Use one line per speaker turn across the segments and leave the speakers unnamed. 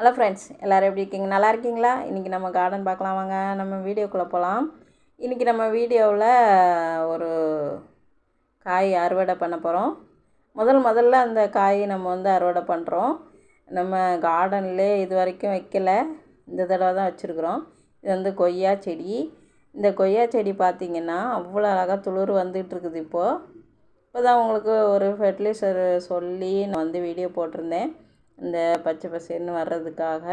Hello friends எல்லோரும் எப்படி இருக்கீங்க நல்லா இருக்கீங்களா இன்றைக்கி நம்ம கார்டன் பார்க்கலாம் வாங்க நம்ம வீடியோக்குள்ளே போகலாம் இன்றைக்கி நம்ம வீடியோவில் ஒரு காய் அறுவடை பண்ண போகிறோம் முதல் முதல்ல அந்த காய் நம்ம வந்து அறுவடை பண்ணுறோம் நம்ம கார்டன்லே இது வரைக்கும் வைக்கலை இந்த தடவை தான் வச்சுருக்குறோம் இது வந்து கொய்யா செடி இந்த கொய்யா செடி பார்த்திங்கன்னா அவ்வளோ அழகாக துளிர் வந்துகிட்ருக்குது இப்போது இப்போ தான் உங்களுக்கு ஒரு ஃபெர்டிலைசர் சொல்லி நான் வந்து வீடியோ போட்டிருந்தேன் இந்த பச்சை பசேர்னு வர்றதுக்காக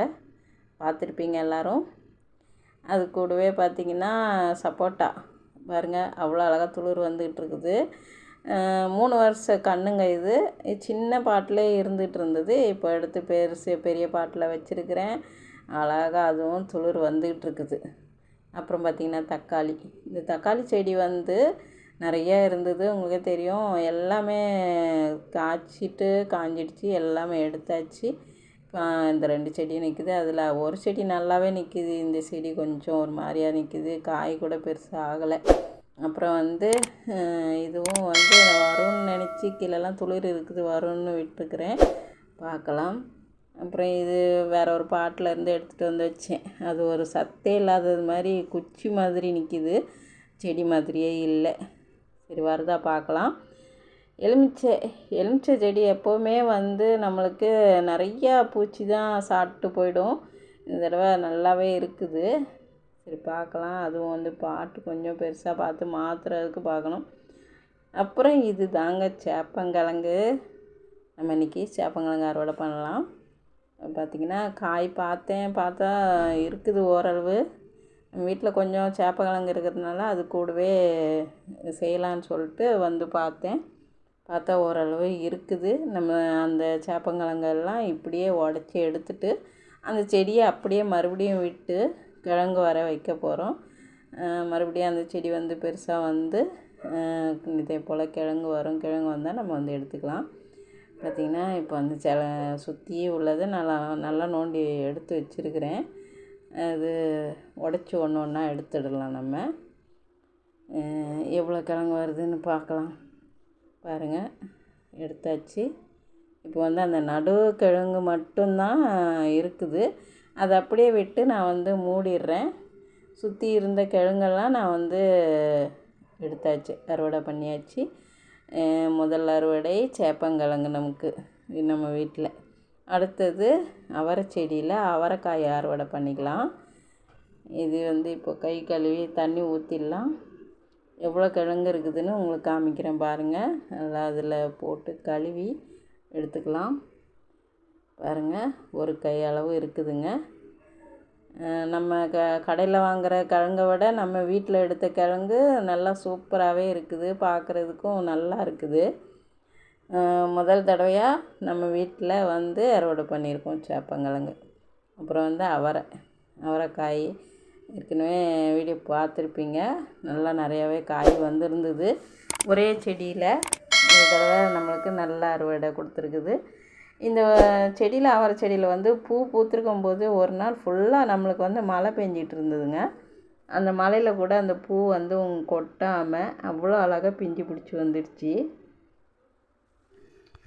பார்த்துருப்பீங்க எல்லோரும் அது கூடவே பார்த்திங்கன்னா சப்போட்டா பாருங்கள் அவ்வளோ அழகாக துளிர் வந்துகிட்டு இருக்குது மூணு வருஷ கண்ணுங்க இது சின்ன பாட்டிலே இருந்துகிட்டு இருந்தது இப்போ எடுத்து பெருசு பெரிய பாட்டில் வச்சுருக்கிறேன் அழகாக அதுவும் துளிர் வந்துகிட்டு இருக்குது அப்புறம் பார்த்திங்கன்னா தக்காளி இந்த தக்காளி செடி வந்து நிறைய இருந்தது உங்களுக்கே தெரியும் எல்லாமே காய்ச்சிட்டு காய்ஞ்சிடுச்சி எல்லாமே எடுத்தாச்சு இந்த ரெண்டு செடியும் நிற்கிது அதில் ஒரு செடி நல்லாவே நிற்கிது இந்த செடி கொஞ்சம் ஒரு மாதிரியாக நிற்கிது காய் கூட பெருசாக ஆகலை அப்புறம் வந்து இதுவும் வந்து வரும்னு நினச்சி கீழெல்லாம் துளிர் இருக்குது வரும்னு விட்டுருக்குறேன் பார்க்கலாம் அப்புறம் இது வேற ஒரு பாட்டில் இருந்து எடுத்துகிட்டு வந்து வச்சேன் அது ஒரு சத்தே இல்லாதது மாதிரி குச்சி மாதிரி நிற்கிது செடி மாதிரியே இல்லை சரி வருதா பார்க்கலாம் எலுமிச்சை எலுமிச்சை செடி எப்போவுமே வந்து நம்மளுக்கு நிறையா பூச்சி தான் சாப்பிட்டு போயிடும் இந்த தடவை நல்லாவே இருக்குது சரி பார்க்கலாம் அதுவும் வந்து பாட்டு கொஞ்சம் பெருசாக பார்த்து மாற்றுறதுக்கு பார்க்கணும் அப்புறம் இது தாங்க சேப்பங்கிழங்கு நம்ம இன்றைக்கி சேப்பங்கிழங்கு அறுவடை பண்ணலாம் பார்த்திங்கன்னா காய் பார்த்தேன் பார்த்தா இருக்குது ஓரளவு வீட்டில் கொஞ்சம் சேப்பக்கிழங்கு இருக்கிறதுனால அது கூடவே செய்யலான்னு சொல்லிட்டு வந்து பார்த்தேன் பார்த்தா ஓரளவு இருக்குது நம்ம அந்த சேப்பங்கிழங்கெல்லாம் இப்படியே உடச்சி எடுத்துட்டு அந்த செடியை அப்படியே மறுபடியும் விட்டு கிழங்கு வர வைக்க போகிறோம் மறுபடியும் அந்த செடி வந்து பெருசாக வந்து இதே போல் கிழங்கு வரும் கிழங்கு வந்தால் நம்ம வந்து எடுத்துக்கலாம் பார்த்திங்கன்னா இப்போ அந்த சில சுற்றி உள்ளதை நல்லா நல்லா நோண்டி எடுத்து வச்சுருக்கிறேன் அது உடச்சி ஒன்று ஒன்றா எடுத்துடலாம் நம்ம எவ்வளோ கிழங்கு வருதுன்னு பார்க்கலாம் பாருங்கள் எடுத்தாச்சு இப்போ வந்து அந்த நடு கிழங்கு மட்டும்தான் இருக்குது அதை அப்படியே விட்டு நான் வந்து மூடிடுறேன் சுற்றி இருந்த கிழங்கெல்லாம் நான் வந்து எடுத்தாச்சு அறுவடை பண்ணியாச்சு முதல் அறுவடை சேப்பங்கிழங்கு நமக்கு நம்ம வீட்டில் அடுத்தது அவரை செடியில் அவரைக்காய் அறுவடை பண்ணிக்கலாம் இது வந்து இப்போது கை கழுவி தண்ணி ஊற்றிடலாம் எவ்வளோ கிழங்கு இருக்குதுன்னு உங்களுக்கு காமிக்கிறேன் பாருங்கள் நல்லா அதில் போட்டு கழுவி எடுத்துக்கலாம் பாருங்கள் ஒரு கை அளவு இருக்குதுங்க நம்ம க கடையில் வாங்குகிற கிழங்கை விட நம்ம வீட்டில் எடுத்த கிழங்கு நல்லா சூப்பராகவே இருக்குது பார்க்குறதுக்கும் நல்லா இருக்குது முதல் தடவையாக நம்ம வீட்டில் வந்து அறுவடை பண்ணியிருக்கோம் சேப்பங்கிழங்கு அப்புறம் வந்து அவரை அவரைக்காய் ஏற்கனவே வீடியோ பார்த்துருப்பீங்க நல்லா நிறையாவே காய் வந்திருந்தது ஒரே செடியில் இந்த தடவை நம்மளுக்கு நல்ல அறுவடை கொடுத்துருக்குது இந்த செடியில் அவரை செடியில் வந்து பூ பூத்துருக்கும் போது ஒரு நாள் ஃபுல்லாக நம்மளுக்கு வந்து மழை பெஞ்சிட்டு இருந்ததுங்க அந்த மலையில் கூட அந்த பூ வந்து கொட்டாமல் அவ்வளோ அழகாக பிஞ்சு பிடிச்சி வந்துடுச்சு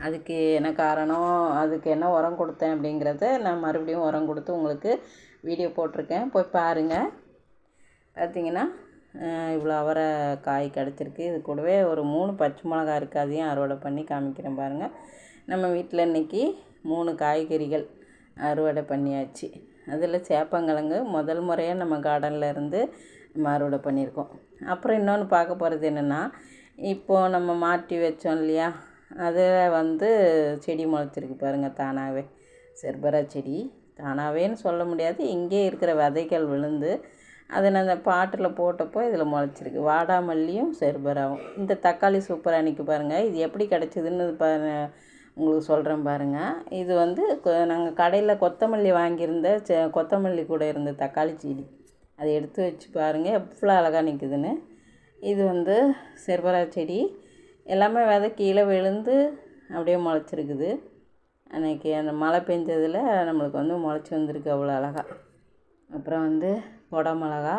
அதுக்கு என்ன காரணம் அதுக்கு என்ன உரம் கொடுத்தேன் அப்படிங்கிறத நான் மறுபடியும் உரம் கொடுத்து உங்களுக்கு வீடியோ போட்டிருக்கேன் போய் பாருங்கள் பார்த்திங்கன்னா இவ்வளோ அவரை காய் கிடச்சிருக்கு இது கூடவே ஒரு மூணு பச்சை மிளகா இருக்குது அதையும் அறுவடை பண்ணி காமிக்கிறேன் பாருங்கள் நம்ம வீட்டில் இன்றைக்கி மூணு காய்கறிகள் அறுவடை பண்ணியாச்சு அதில் சேப்பங்கிழங்கு முதல் முறையாக நம்ம கார்டனில் இருந்து நம்ம அறுவடை பண்ணியிருக்கோம் அப்புறம் இன்னொன்று பார்க்க போகிறது என்னென்னா இப்போது நம்ம மாட்டி வச்சோம் இல்லையா அதில் வந்து செடி முளைச்சிருக்கு பாருங்கள் தானாகவே செர்பரா செடி தானாகவேன்னு சொல்ல முடியாது இங்கே இருக்கிற விதைகள் விழுந்து அதை நான் அந்த பாட்டில் போட்டப்போ இதில் முளைச்சிருக்கு வாடாமல்லியும் செர்பராகவும் இந்த தக்காளி சூப்பராக அன்றைக்கி பாருங்கள் இது எப்படி கிடச்சிதுன்னு ப உங்களுக்கு சொல்கிறேன் பாருங்கள் இது வந்து நாங்கள் கடையில் கொத்தமல்லி வாங்கியிருந்த செ கொத்தமல்லி கூட இருந்த தக்காளி செடி அதை எடுத்து வச்சு பாருங்கள் எவ்வளோ அழகாக நிற்குதுன்னு இது வந்து செர்பரா செடி எல்லாமே விதை கீழே விழுந்து அப்படியே முளைச்சிருக்குது அன்றைக்கி அந்த மழை பெஞ்சதில் நம்மளுக்கு வந்து முளைச்சி வந்திருக்கு அவ்வளோ அழகாக அப்புறம் வந்து கொடை மிளகா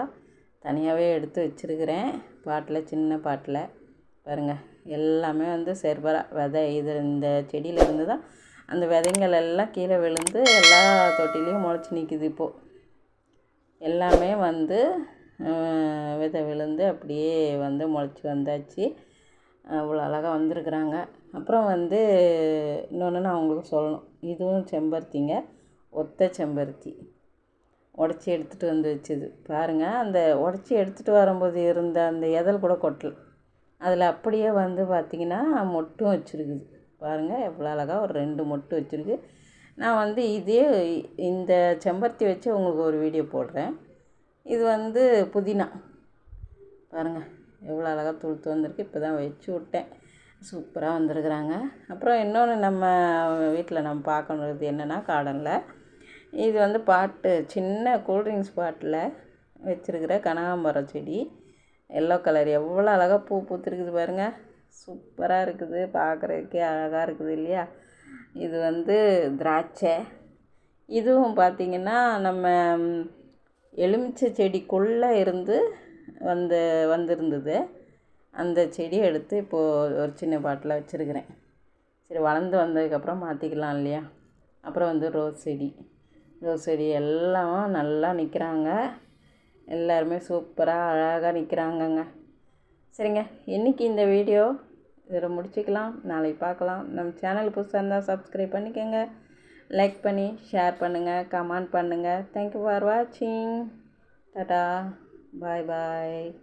தனியாகவே எடுத்து வச்சுருக்கிறேன் பாட்டில் சின்ன பாட்டில் பாருங்கள் எல்லாமே வந்து செர்பராக விதை இது இந்த செடியிலேருந்து தான் அந்த விதைங்கள் எல்லாம் கீழே விழுந்து எல்லா தொட்டிலையும் முளைச்சி நிற்கிது இப்போது எல்லாமே வந்து விதை விழுந்து அப்படியே வந்து முளைச்சி வந்தாச்சு அவ்வளோ அழகாக வந்திருக்குறாங்க அப்புறம் வந்து இன்னொன்று நான் உங்களுக்கு சொல்லணும் இதுவும் செம்பருத்திங்க ஒத்த செம்பருத்தி உடச்சி எடுத்துகிட்டு வந்து வச்சது பாருங்கள் அந்த உடச்சி எடுத்துகிட்டு வரும்போது இருந்த அந்த எதல் கூட கொட்டல் அதில் அப்படியே வந்து பார்த்திங்கன்னா மொட்டும் வச்சுருக்குது பாருங்கள் எவ்வளோ அழகாக ஒரு ரெண்டு மொட்டு வச்சுருக்கு நான் வந்து இதே இந்த செம்பருத்தி வச்சு உங்களுக்கு ஒரு வீடியோ போடுறேன் இது வந்து புதினா பாருங்கள் எவ்வளோ அழகாக துளுத்து வந்திருக்கு இப்போ தான் வச்சு விட்டேன் சூப்பராக வந்திருக்குறாங்க அப்புறம் இன்னொன்று நம்ம வீட்டில் நம்ம பார்க்கணுறது என்னென்னா கார்டனில் இது வந்து பாட்டு சின்ன கூல்ட்ரிங்க்ஸ் பாட்டில் வச்சுருக்கிற கனகாம்பரம் செடி எல்லோ கலர் எவ்வளோ அழகாக பூ பூத்துருக்குது பாருங்கள் சூப்பராக இருக்குது பார்க்குறதுக்கே அழகாக இருக்குது இல்லையா இது வந்து திராட்சை இதுவும் பார்த்திங்கன்னா நம்ம எலுமிச்சை செடிக்குள்ளே இருந்து வந்து வந்திருந்தது அந்த செடியை எடுத்து இப்போது ஒரு சின்ன பாட்டில் வச்சுருக்கிறேன் சரி வளர்ந்து வந்ததுக்கப்புறம் மாற்றிக்கலாம் இல்லையா அப்புறம் வந்து ரோஸ் செடி ரோஸ் செடி எல்லாம் நல்லா நிற்கிறாங்க எல்லாருமே சூப்பராக அழகாக நிற்கிறாங்கங்க சரிங்க இன்றைக்கி இந்த வீடியோ இதில் முடிச்சுக்கலாம் நாளைக்கு பார்க்கலாம் நம்ம சேனல் புதுசாக இருந்தால் சப்ஸ்கிரைப் பண்ணிக்கோங்க லைக் பண்ணி ஷேர் பண்ணுங்கள் கமெண்ட் பண்ணுங்கள் தேங்க்யூ ஃபார் வாட்சிங் டாடா Bye bye.